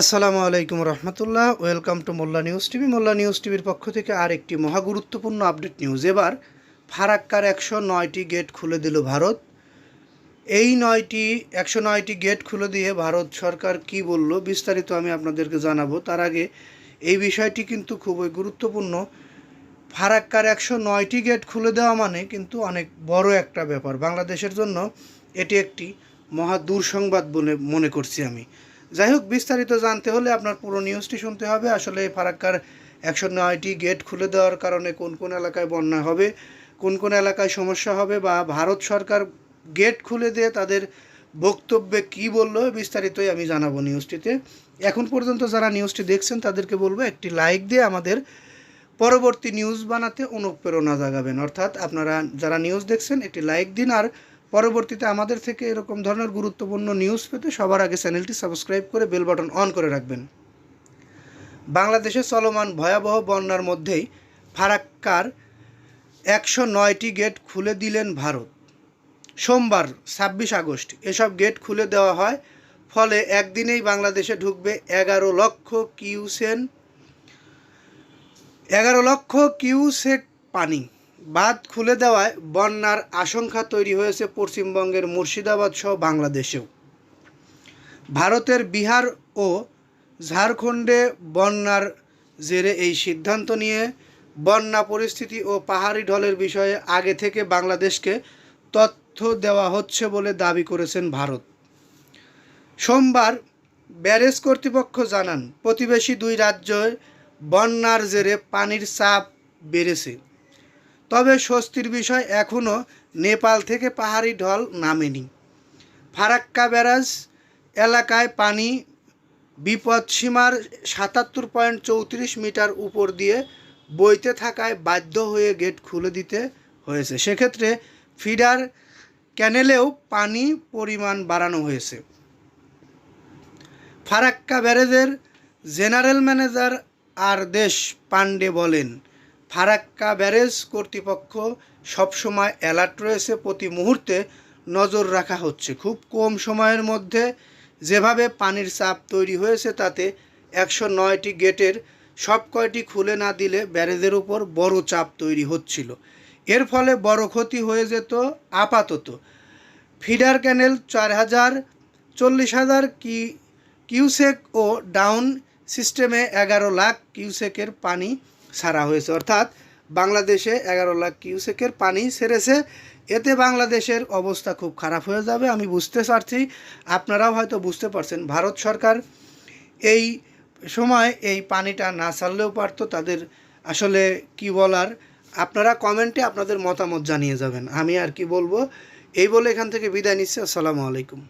আসসালামু আলাইকুম রহমতুল্লাহ। Welcome to Molla news TV. Molla news টিভির পক্ষ থেকে আর একটি মহা গুরুত্বপূর্ণ আপডেট নিউজ। এবার ফারাক্কার একশো নয়টি গেট খুলে দিল ভারত। এই নয়টি, একশো নয়টি গেট খুলে দিয়ে ভারত সরকার কি বলল বিস্তারিত আমি আপনাদেরকে জানাব। তার আগে এই বিষয়টি কিন্তু খুবই গুরুত্বপূর্ণ। ফারাক্কার একশো নয়টি গেট খুলে দেওয়া মানে কিন্তু অনেক বড় একটা ব্যাপার। বাংলাদেশের জন্য এটি একটি মহা দুঃসংবাদ বলে মনে করছি আমি। যাই হোক, বিস্তারিত জানতে হলে আপনার পুরো নিউজটি শুনতে হবে। আসলে ফারাক্কার একশো নয়টি গেট খুলে দেওয়ার কারণে কোন কোন এলাকায় বন্যা হবে, কোন কোন এলাকায় সমস্যা হবে বা ভারত সরকার গেট খুলে দিয়ে তাদের বক্তব্যে কি বলল, বিস্তারিতই আমি জানাব নিউজটিতে এখন পর্যন্ত যারা নিউজটি দেখছেন, তাদেরকে বলব, একটি লাইক দিয়ে আমাদের পরবর্তী নিউজ বানাতে অনুপ্রেরণা জাগাবেন। অর্থাৎ আপনারা যারা নিউজ দেখছেন, একটি লাইক দিন আর পরবর্তীতে আমাদের থেকে এরকম ধরনের গুরুত্বপূর্ণ নিউজ পেতে সবার আগে চ্যানেলটি সাবস্ক্রাইব করে বেল বাটন অন করে রাখবেন। বাংলাদেশে চলমান ভয়াবহ বন্যার মধ্যেই ফারাক্কার একশো নয়টি গেট খুলে দিলেন ভারত। সোমবার ছাব্বিশ আগস্ট এসব গেট খুলে দেওয়া হয়, ফলে একদিনেই বাংলাদেশে ঢুকবে এগারো লক্ষ কিউসেন, এগারো লক্ষ কিউসেক পানি। বাঁধ খুলে দেওয়ায় বন্যার আশঙ্কা তৈরি হয়েছে পশ্চিমবঙ্গের মুর্শিদাবাদ সহ বাংলাদেশেও। ভারতের বিহার ও ঝাড়খণ্ডে বন্যার জেরে এই সিদ্ধান্ত নিয়ে বন্যা পরিস্থিতি ও পাহাড়ি ঢলের বিষয়ে আগে থেকে বাংলাদেশকে তথ্য দেওয়া হচ্ছে বলে দাবি করেছেন ভারত। সোমবার ব্যারেজ কর্তৃপক্ষ জানান, প্রতিবেশী দুই রাজ্যে বন্যার জেরে পানির চাপ বেড়েছে। তবে স্বস্তির বিষয় এখনও নেপাল থেকে পাহাড়ি ঢল নামেনি। ফারাক্কা ব্যারাজ এলাকায় পানি বিপদসীমার সাতাত্তর পয়েন্ট চৌত্রিশ মিটার উপর দিয়ে বইতে থাকায় বাধ্য হয়ে গেট খুলে দিতে হয়েছে। সেক্ষেত্রে ফিডার ক্যানেলেও পানি পরিমাণ বাড়ানো হয়েছে। Farakka ব্যারেজের general manager R Desh Pandey বলেন ফারাক্কা ব্যারেজ কর্তৃপক্ষ সবসময় অ্যালার্ট রয়েছে প্রতি মুহূর্তে নজর রাখা হচ্ছে। খুব কম সময়ের মধ্যে যেভাবে পানির চাপ তৈরি হয়েছে তাতে একশো নয়টি গেটের সব কয়টি খুলে না দিলে ব্যারেজের উপর বড় চাপ তৈরি হচ্ছিল। এর ফলে বড় ক্ষতি হয়ে যেত আপাতত। ফিডার ক্যানেল চার হাজার, চল্লিশ হাজার কি, কিউসেক ও ডাউন সিস্টেমে এগারো লাখ কিউসেকের পানি ছাড়া হয়েছে। অর্থাৎ বাংলাদেশে এগারো লাখ কিউসেকের পানি ছেড়েছে এতে বাংলাদেশের অবস্থা খুব খারাপ হয়ে যাবে, আমি বুঝতে পারছি। আপনারাও হয়তো বুঝতে পারছেন, ভারত সরকার এই সময় এই পানিটা না ছাড়লেও পারতো। তাদের আসলে কি বলার, আপনারা কমেন্টে আপনাদের মতামত জানিয়ে যাবেন। আমি আর কি বলব, এই বলে এখান থেকে বিদায় নিচ্ছি। আসসালামু আলাইকুম।